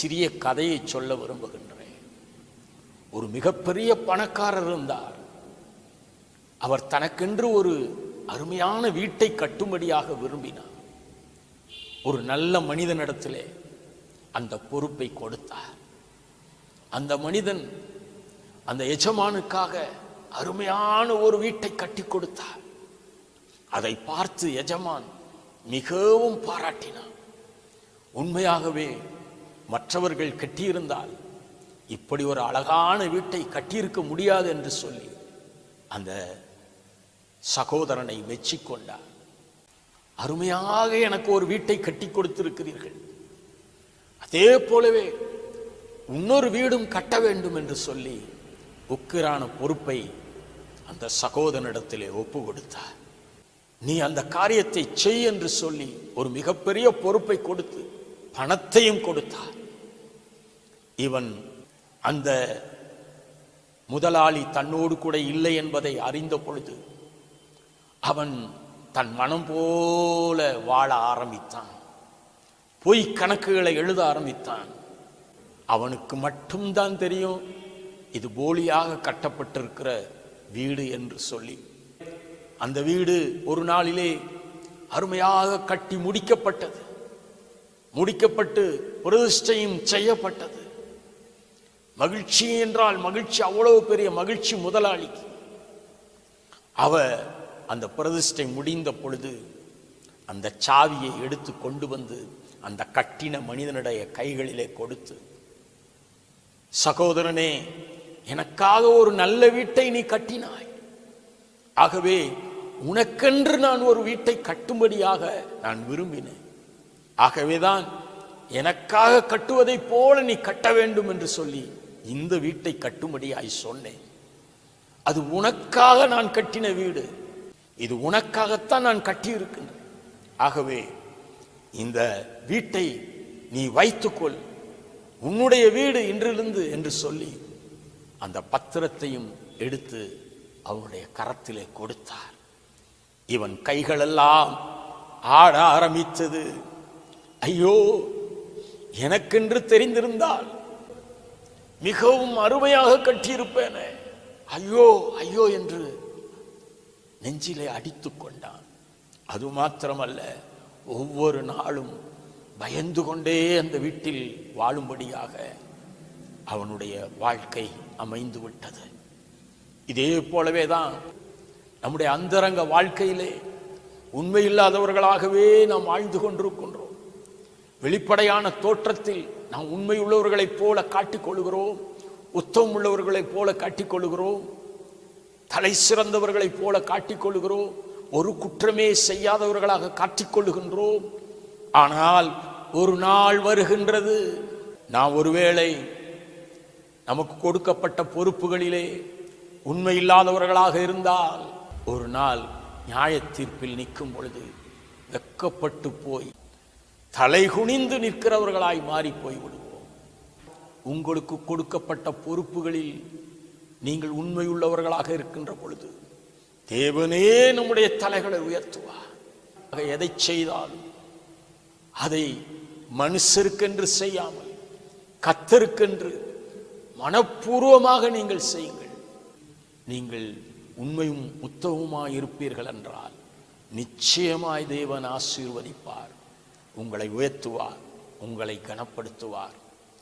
சிறிய கதையை சொல்ல விரும்புகின்றேன். ஒரு மிகப்பெரிய பணக்காரர் இருந்தார். அவர் தனக்கென்று ஒரு அருமையான வீட்டை கட்டும்படியாக விரும்பினார். ஒரு நல்ல மனிதனிடத்திலே அந்த பொறுப்பை கொடுத்தார். அந்த மனிதன் அந்த எஜமானுக்காக அருமையான ஒரு வீட்டை கட்டி கொடுத்தார். அதை பார்த்து எஜமான் மிகவும் பாராட்டினான். உண்மையாகவே மற்றவர்கள் கட்டியிருந்தால் இப்படி ஒரு அழகான வீட்டை கட்டியிருக்க முடியாது என்று சொல்லி அந்த சகோதரனை மெச்சிக்கொண்டார் அருமையாக எனக்கு ஒரு வீட்டை கட்டி கொடுத்திருக்கிறீர்கள். அதே போலவே இன்னொரு வீடும் கட்ட வேண்டும் என்று சொல்லி உக்கிரான பொறுப்பை அந்த சகோதரனிடத்திலே ஒப்பு கொடுத்தார். நீ அந்த காரியத்தை செய் என்று சொல்லி ஒரு மிகப்பெரிய பொறுப்பை கொடுத்து பணத்தையும் கொடுத்தார். இவன் அந்த முதலாளி தன்னோடு கூட இல்லை என்பதை அறிந்த பொழுது அவன் தன் மனம் போல வாழ ஆரம்பித்தான். பொய் கணக்குகளை எழுத ஆரம்பித்தான். அவனுக்கு மட்டும்தான் தெரியும் இது போலியாக கட்டப்பட்டிருக்கிற வீடு என்று சொல்லி. அந்த வீடு ஒரு நாளிலே அருமையாக கட்டி முடிக்கப்பட்டது. முடிக்கப்பட்டு பிரதிஷ்டையும் செய்யப்பட்டது. மகிழ்ச்சி என்றால் மகிழ்ச்சி அவ்வளவு பெரிய மகிழ்ச்சி முதலாளிக்கு. அவ அந்த பிரதிஷ்டை முடிந்த பொழுது அந்த சாவியை எடுத்து கொண்டு வந்து அந்த கட்டின மனிதனுடைய கைகளிலே கொடுத்து சகோதரனே எனக்காக ஒரு நல்ல வீட்டை நீ கட்டினாய். ஆகவே உனக்கென்று நான் ஒரு வீட்டை கட்டும்படியாக நான் விரும்பினேன். ஆகவேதான் எனக்காக கட்டுவதைப் போல நீ கட்ட வேண்டும் என்று சொல்லி இந்த வீட்டை கட்டும்படியாய் சொன்னேன். அது உனக்காக நான் கட்டின வீடு. இது உனக்காகத்தான் நான் கட்டியிருக்கின்றேன். ஆகவே இந்த வீட்டை நீ வைத்துக்கொள். உன்னுடைய வீடு இன்றிலிருந்து என்று சொல்லி அந்த பத்திரத்தையும் எடுத்து அவனுடைய கரத்திலே கொடுத்தார். இவன் கைகளெல்லாம் ஆட ஆரம்பித்தது. ஐயோ எனக்கென்று தெரிந்திருந்தால் மிகவும் அருமையாக கட்டியிருப்பேனே. ஐயோ ஐயோ என்று நெஞ்சிலே அடித்து கொண்டான். அது மாத்திரமல்ல ஒவ்வொரு நாளும் பயந்து கொண்டே அந்த வீட்டில் வாழும்படியாக அவனுடைய வாழ்க்கை அமைந்து விட்டது. இதே போலவே தான் நம்முடைய அந்தரங்க வாழ்க்கையிலே உண்மையில்லாதவர்களாகவே நாம் வாழ்ந்து கொண்டிருக்கோம் வெளிப்படையான தோற்றத்தில் நாம் உண்மை உள்ளவர்களைப் போல காட்டிக் கொள்கிறோம் உத்தமம் உள்ளவர்களைப் போல காட்டிக் கொள்கிறோம் தலை சிறந்தவர்களைப் போல காட்டிக் கொள்கிறோம் ஒரு குற்றமே செய்யாதவர்களாக காட்டிக்கொள்கின்றோம். ஆனால் ஒரு நாள் வருகின்றது நாம் ஒருவேளை நமக்கு கொடுக்கப்பட்ட பொறுப்புகளிலே உண்மை இல்லாதவர்களாக இருந்தால் ஒரு நாள் நியாய தீர்ப்பில் நிற்கும் பொழுது வெக்கப்பட்டு போய் தலைகுனிந்து நிற்கிறவர்களாய் மாறி போய் விடுவோம் உங்களுக்கு கொடுக்கப்பட்ட பொறுப்புகளில் நீங்கள் உண்மையுள்ளவர்களாக இருக்கின்ற பொழுது தேவனே நம்முடைய தலைகளை உயர்த்துவார் எதை செய்தாலும் அதை மனுஷருக்கென்று செய்யாமல் கத்தருக்கென்று மனப்பூர்வமாக நீங்கள் செய்யுங்கள். நீங்கள் உண்மையும் உத்தவமாய் இருப்பீர்கள் என்றால் நிச்சயமாய் தேவன் ஆசீர்வதிப்பார். உங்களை உயர்த்துவார் உங்களை கனப்படுத்துவார்.